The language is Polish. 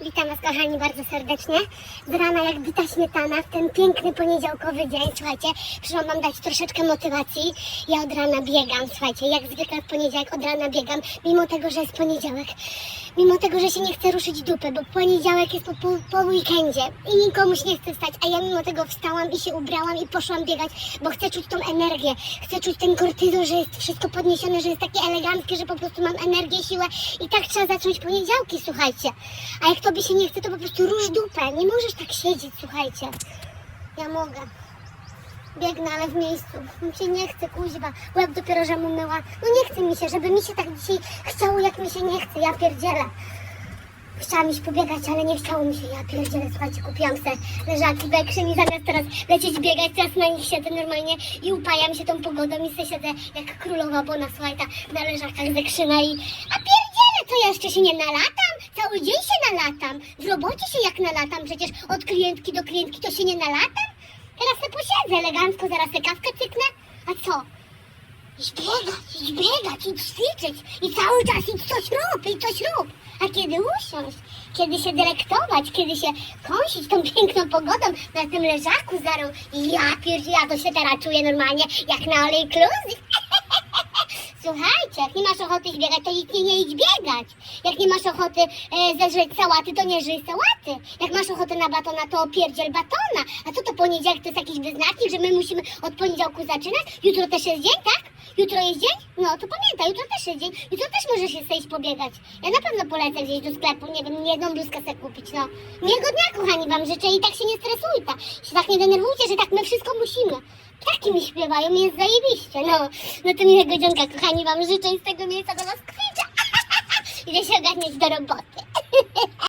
Witam Was kochani bardzo serdecznie. Z rana jak bita śmietana w ten piękny poniedziałkowy dzień. Słuchajcie, przyszłam Wam dać troszeczkę motywacji. Ja od rana biegam, słuchajcie, jak zwykle w poniedziałek od rana biegam, mimo tego, że jest poniedziałek. Mimo tego, że się nie chce ruszyć dupy, bo poniedziałek jest po, po, po weekendzie i nikomu się nie chce stać, a ja mimo tego wstałam i się ubrałam i poszłam biegać, bo chcę czuć tą energię, chcę czuć ten kortyzol, że jest wszystko podniesione, że jest takie eleganckie, że po prostu mam energię, siłę i tak trzeba zacząć poniedziałki, słuchajcie. A jak tobie się nie chce, to po prostu rusz dupę, nie możesz tak siedzieć, słuchajcie. Ja mogę. Biegnę, ale w miejscu. Mi się nie chce, kuźwa. Łeb dopiero, że mu myła. No nie chce mi się, żeby mi się tak dzisiaj chciało, jak mi się nie chce. Ja pierdzielę. Chciałam iść pobiegać, ale nie chciało mi się. Ja pierdzielę, słuchajcie, kupiłam se leżaki w ekrzyni, zamiast teraz lecieć biegać, teraz na nich siedzę normalnie i upajam się tą pogodą i se siedzę jak królowa Bona, słuchajta, na leżakach z ekrzyna i... A pierdzielę, to ja jeszcze się nie nalatam? Cały się nalatam. W robocie się jak nalatam, przecież od klientki do klientki to się nie nalatam? Teraz se posiedzę elegancko, zaraz se kawkę cyknę. A co? Idź biegać, idź biegać, idź ćwiczyć i cały czas idź coś rób, idź coś rób. A kiedy usiąść, kiedy się delektować, kiedy się kąsić tą piękną pogodą na tym leżaku zarą. Ja pierdzielę, ja to się teraz czuję normalnie jak na all inclusive. Słuchajcie, jak nie masz ochoty biegać, to idź nie, idź biegać. Jak nie masz ochoty e, zeżreć sałaty, to nie żyj sałaty. Jak masz ochotę na batona, to opierdziel batona. A co to poniedziałek, to jest jakiś wyznacznik, że my musimy od poniedziałku zaczynać? Jutro też jest dzień, tak? Jutro jest dzień? No to pamiętaj, jutro też jest dzień. Jutro też możesz się iść pobiegać. Ja na pewno polecę gdzieś do sklepu, nie wiem, jedną bluzkę sobie kupić, no. Miłego dnia, kochani, wam życzę i tak się nie stresujcie. Się tak nie denerwujcie, że tak my wszystko musimy. Ptaki mi śpiewają, jest zajebiście, no. No to miłego dzionka, kochani, wam życzę z tego miejsca do was kwiczę. Idę się ogarniać do roboty.